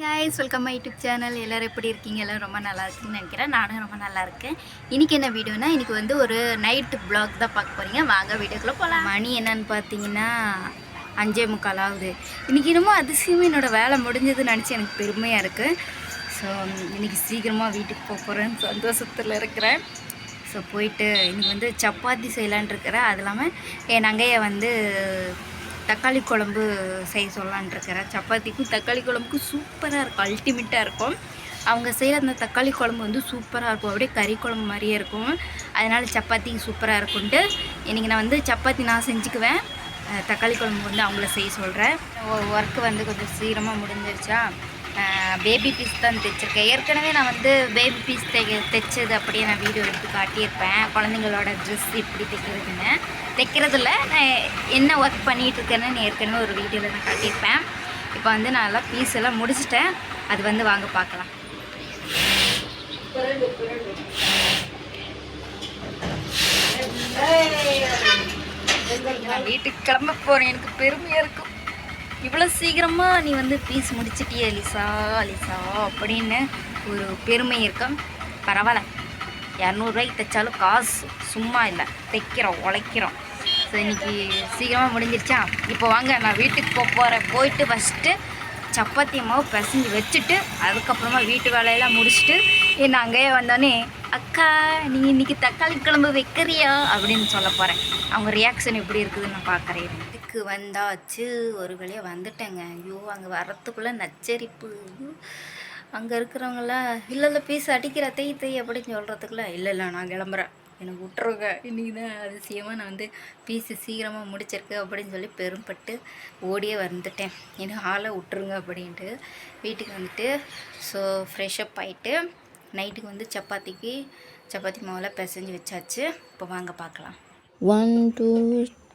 guys welcome my YouTube channel எல்லோரும் எப்படி இருக்கீங்க? எல்லோரும் ரொம்ப நல்லா இருக்குன்னு நினைக்கிறேன். நானும் ரொம்ப நல்லா இருக்கேன். இன்றைக்கி என்ன வீடியோனா இன்றைக்கி வந்து ஒரு நைட்டு பிளாக் தான் பார்க்க போகிறீங்க வாங்க வீடியோக்குள்ளே போகலாம் மணி என்னன்னு பார்த்தீங்கன்னா அஞ்சே முக்கால் ஆகுது. இன்றைக்கி என்னமோ அதிசயமாக என்னோடய வேலை முடிஞ்சதுன்னு நினச்சி எனக்கு பெருமையாக இருக்குது ஸோ இன்றைக்கி சீக்கிரமாக வீட்டுக்கு போக போகிறேன்னு சந்தோஷத்தில் இருக்கிறேன். ஸோ போயிட்டு இன்றைக்கி வந்து சப்பாத்தி செய்யலான் இருக்கிறேன். அது இல்லாமல் என் நங்கையை வந்து தக்காளி குழம்பு செய்ய சொல்லலான் இருக்கிறேன் சப்பாத்திக்கும் தக்காளி குழம்புக்கும் சூப்பராக இருக்கும் அல்டிமேட்டாக இருக்கும். அவங்க செய்கிற அந்த தக்காளி குழம்பு வந்து சூப்பராக இருக்கும். அப்படியே கறி குழம்பு மாதிரியே இருக்கும். அதனால் சப்பாத்தி சூப்பராக இருக்கும்ட்டு இன்றைக்கி நான் வந்து சப்பாத்தி நான் செஞ்சுக்குவேன். தக்காளி குழம்பு வந்து அவங்கள செய்ய சொல்கிறேன் ஒர்க்கு வந்து கொஞ்சம் சீக்கிரமாக முடிஞ்சிருச்சா? பேபி பீஸ் தான் தைச்சிருக்கேன். ஏற்கனவே நான் வந்து பேபி பீஸ் தை தைச்சது அப்படியே நான் வீடியோ எடுத்து காட்டியிருப்பேன். குழந்தைங்களோட ட்ரெஸ் இப்படி தைக்கிறதுன்னு. தைக்கிறதுல நான் என்ன ஒர்க் பண்ணிகிட்டு இருக்கேன்னு ஏற்கனவே ஒரு வீடியோவில் நான் காட்டியிருப்பேன். இப்போ வந்து நான் எல்லாம் பீஸ் எல்லாம் முடிச்சிட்டேன். அது வந்து வாங்க பார்க்கலாம். நான் வீட்டுக்கு கிளம்ப போகிறேன் எனக்கு பெருமையாக இருக்கும் இவ்வளோ சீக்கிரமாக நீ வந்து பீஸ் முடிச்சிட்டியே லிசா லிசா அப்படின்னு ஒரு பெருமை இருக்கும் பரவாயில்ல. இரநூறுவாய்க்கு தைச்சாலும் காசு. சும்மா இல்லை. தைக்கிறோம் உழைக்கிறோம். ஸோ இன்னைக்கு சீக்கிரமாக முடிஞ்சிருச்சா? இப்போ வாங்க நான் வீட்டுக்கு போக போகிறேன் போயிட்டு ஃபஸ்ட்டு சப்பாத்தி மாவு பிசைஞ்சு வச்சுட்டு அதுக்கப்புறமா வீட்டு வேலையெல்லாம் முடிச்சுட்டு என்ன அங்கேயே வந்தோடனே அக்கா நீ இன்னைக்கு தக்காளி குழம்பு வைக்கிறியா? அப்படின்னு சொல்ல போகிறேன் அவங்க ரியாக்ஷன் எப்படி இருக்குதுன்னு நான் பார்க்குறேன். வீட்டுக்கு வந்தாச்சு. ஒரு வழியாக வந்துட்டேங்க. ஐயோ அங்கே வரத்துக்குள்ளே நச்சரிப்பு. ஐயோ அங்கே இருக்கிறவங்களாம் இல்லை இல்லை பீஸ் அடிக்கிற தை தை அப்படின்னு சொல்கிறதுக்குள்ள இல்லை இல்லை நான் கிளம்புறேன். எனக்கு விட்டுருங்க. இன்றைக்கி தான் அதிசயமாக நான் வந்து பீஸு சீக்கிரமாக முடிச்சிருக்கு அப்படின்னு சொல்லி பெரும்பட்டு ஓடியே வந்துட்டேன். ஏன்னா ஆளை விட்டுருங்க அப்படின்ட்டு வீட்டுக்கு வந்துட்டு ஸோ ஃப்ரெஷ்அப் ஆகிட்டு நைட்டுக்கு வந்து சப்பாத்திக்கு சப்பாத்தி மாவில் பிசைஞ்சு வச்சாச்சு. இப்போ வாங்க பார்க்கலாம் ஒன் டூ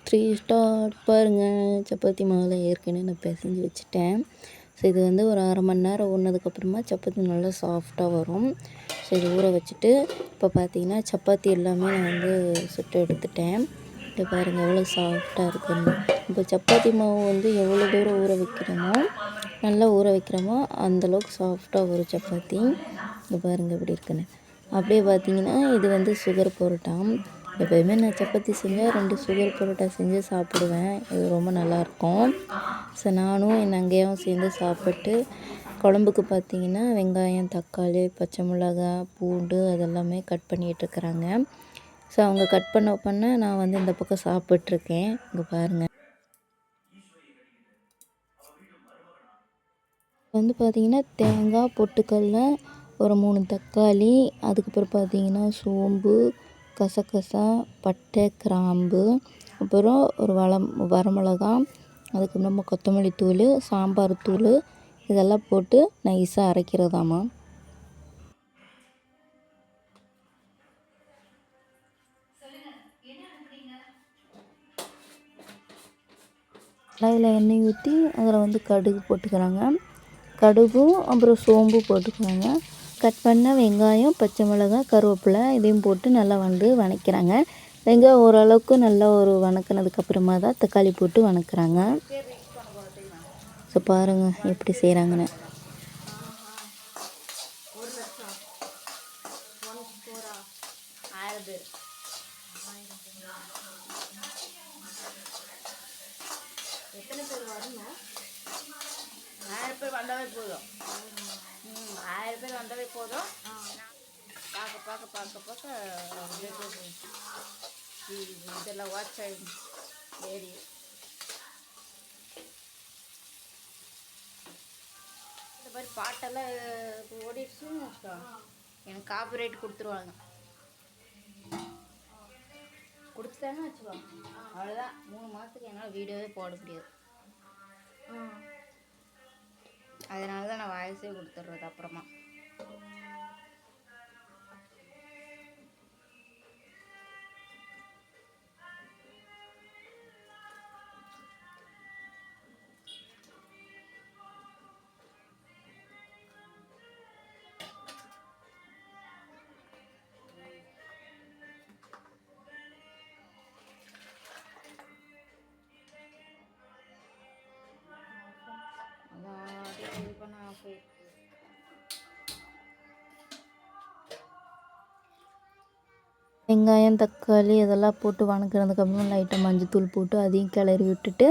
த்ரீ ஸ்டார் பாருங்கள் சப்பாத்தி மாவில் ஏற்கனவே நான் பிசைஞ்சு வச்சுட்டேன். ஸோ இது வந்து ஒரு அரை மணி நேரம் ஊறினதுக்கப்புறமா சப்பாத்தி நல்லா சாஃப்டாக வரும். ஸோ இது ஊற வச்சுட்டு இப்போ பார்த்தீங்கன்னா சப்பாத்தி எல்லாமே நான் வந்து சுட்டு எடுத்துட்டேன். இப்போ பாருங்கள் எவ்வளோ சாஃப்டாக இருக்குன்னு. இப்போ சப்பாத்தி மாவு வந்து எவ்வளோ தூரம் ஊற வைக்கிறோமோ நல்லா ஊற வைக்கிறோமோ அந்தளவுக்கு சாஃப்டாக வரும் சப்பாத்தி. இங்கே பாருங்கள் எப்படி இருக்குன்னு. அப்படியே பார்த்தீங்கன்னா இது வந்து சுகர் பரோட்டாம் எப்போயுமே நான் சப்பாத்தி செஞ்சால் ரெண்டு சுகர் பரோட்டா செஞ்சு சாப்பிடுவேன். இது ரொம்ப நல்லாயிருக்கும். ஸோ நானும் என் அங்கேயும் சேர்ந்து சாப்பிட்டு குழம்புக்கு பார்த்தீங்கன்னா வெங்காயம் தக்காளி பச்சை மிளகாய் பூண்டு அதெல்லாமே கட் பண்ணிகிட்ருக்குறாங்க ஸோ அவங்க கட் பண்ண பண்ண நான் வந்து இந்த பக்கம் சாப்பிட்ருக்கேன் இங்கே பாருங்கள் வந்து பார்த்தீங்கன்னா தேங்காய் பொட்டுக்கடல ஒரு மூணு தக்காளி அதுக்கப்புறம் பார்த்தீங்கன்னா சோம்பு கசகசா பட்டை கிராம்பு அப்புறம் ஒரு வளம் வரமிளகா அதுக்கப்புறமா கொத்தமல்லி தூள் சாம்பார் தூள் இதெல்லாம் போட்டு நைஸாக அரைக்கிறதாம்மா. கடாயில் எண்ணெய் ஊற்றி அதில் வந்து கடுகு போட்டுக்கிறாங்க. கடுகும் அப்புறம் சோம்பு போட்டுக்கிறாங்க கட் பண்ண வெங்காயம் பச்சை மிளகாய் கருவேப்பிலை இதையும் போட்டு நல்லா வந்து வதக்கிறாங்க வெங்காயம் ஓரளவுக்கு நல்லா ஒரு வணக்கினதுக்கப்புறமா தான் தக்காளி போட்டு வதக்குறாங்க ஸோ பாருங்கள் எப்படி செய்கிறாங்கன்னு எத்தனை பேர் வரணும்? ஆயிரம் பேர் வந்தாவே போதும். ஆயிரம் பேர் வந்தாவே போதும். பார்க்க பார்க்க பார்க்க பார்க்க இதெல்லாம் வாட்ச் ஆகிடும் ஏறி இந்த மாதிரி பாட்டெல்லாம் ஓடிடுச்சுன்னு வச்சுக்கோ எனக்கு காப்பிரைட் கொடுத்துருவாங்க. கொடுத்துட்டாங்கன்னு வச்சுக்கோ. அவ்வளோதான் மூணு மாதத்துக்கு என்னால் வீடியோவே போட முடியாது. அதனால தான் நான் வாய்ஸே கொடுத்துட்றது அப்புறமா. ஆஃப் வெங்காயம் தக்காளி இதெல்லாம் போட்டு வணக்கினதுக்கப்புறம் லைட்டாக மஞ்சத்தூள் போட்டு அதையும் கிளறி விட்டுட்டு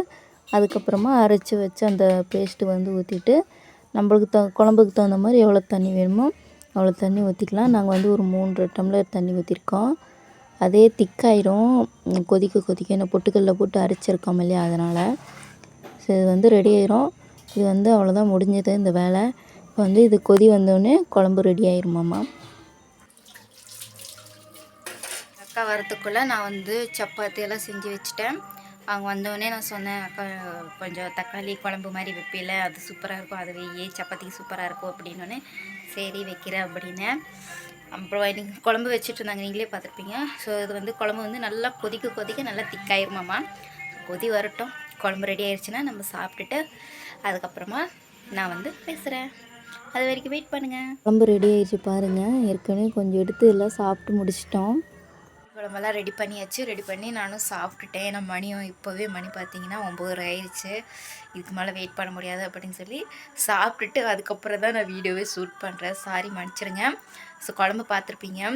அதுக்கப்புறமா அரைச்சி வச்சு அந்த பேஸ்ட்டு வந்து ஊற்றிட்டு நம்மளுக்கு த குழம்புக்கு தகுந்த மாதிரி எவ்வளோ தண்ணி வேணுமோ அவ்வளோ தண்ணி ஊற்றிக்கலாம் நாங்கள் வந்து ஒரு மூன்று டம்ளர் தண்ணி ஊற்றிருக்கோம் அதே திக்காயிரும். கொதிக்க கொதிக்க நான் பொட்டுக்கல்ல போட்டு அரைச்சிருக்கோம் இல்லையா அதனால். ஸோ இது வந்து ரெடி ஆயிரும். இது வந்து அவ்வளோதான் முடிஞ்சது இந்த வேலை. இப்போ வந்து இது கொதி வந்தோடனே குழம்பு ரெடி ஆயிருமாம்மா அக்கா வரத்துக்குள்ளே நான் வந்து சப்பாத்தியெல்லாம் செஞ்சு வச்சுட்டேன். அவங்க வந்தோடனே நான் சொன்னேன் அக்கா கொஞ்சம் தக்காளி குழம்பு மாதிரி வைப்பில அது சூப்பராக இருக்கும் அது வெய்யே சப்பாத்திக்கு சூப்பராக இருக்கும் அப்படின்னோடனே சரி வைக்கிறேன் அப்படின்னேன். அப்புறம் இன்னைக்கு குழம்பு வச்சுட்டு இருந்தாங்க நீங்களே பார்த்துருப்பீங்க. ஸோ இது வந்து குழம்பு வந்து நல்லா கொதிக்க கொதிக்க நல்லா திக்காயிருமாம்மா கொதி வரட்டும். குழம்பு ரெடி ஆயிடுச்சுன்னா நம்ம சாப்பிட்டுட்டு அதுக்கப்புறமா நான் வந்து பேசுகிறேன் அது வரைக்கும் வெயிட் பண்ணுங்கள் குழம்பு ரெடி ஆயிடுச்சு பாருங்கள் ஏற்கனவே கொஞ்சம் எடுத்து எல்லாம் சாப்பிட்டு முடிச்சிட்டோம். குழம்பெல்லாம் ரெடி பண்ணியாச்சு. ரெடி பண்ணி நானும் சாப்பிட்டுட்டேன். ஏன்னா மணியும் இப்போவே மணி பார்த்தீங்கன்னா ஒம்பது ஆயிடுச்சு. இதுக்கு மேலே வெயிட் பண்ண முடியாது அப்படின்னு சொல்லி சாப்பிட்டுட்டு அதுக்கப்புறம் தான் நான் வீடியோவே ஷூட் பண்ணுறேன் சாரி மன்னிச்சிருங்க. ஸோ குழம்பு பார்த்துருப்பீங்க.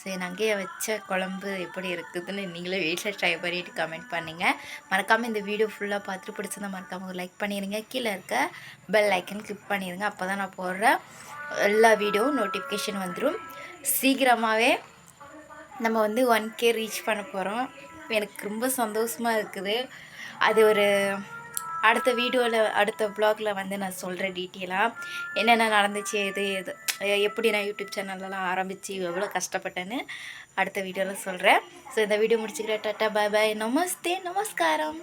சரி நங்கையை வச்ச குழம்பு எப்படி இருக்குதுன்னு நீங்களே வீட்டில் ட்ரை பண்ணிட்டு கமெண்ட் பண்ணுங்கள் மறக்காமல் இந்த வீடியோ ஃபுல்லாக பார்த்துட்டு பிடிச்சிருந்தா மறக்காமல் ஒரு லைக் பண்ணிடுங்க கீழே இருக்க பெல் ஐக்கன் கிளிக் பண்ணிடுங்க அப்போ தான் நான் போடுற எல்லா வீடியோவும் நோட்டிஃபிகேஷன் வந்துடும் சீக்கிரமாகவே நம்ம வந்து ஒன் கே ரீச் பண்ண போகிறோம் எனக்கு ரொம்ப சந்தோஷமாக இருக்குது. அது ஒரு அடுத்த வீடியோவில் அடுத்த ப்ளாகில் வந்து நான் சொல்கிறேன் டீட்டெயிலாக என்னென்ன நடந்துச்சு எது எது எப்படி நான் யூடியூப் சேனல்லாம் ஆரம்பித்து எவ்வளோ கஷ்டப்பட்டேன்னு அடுத்த வீடியோவில் சொல்கிறேன் ஸோ இந்த வீடியோ முடிச்சுக்கிறேன். டாட்டா பாய் பாய். நமஸ்தே நமஸ்காரம்.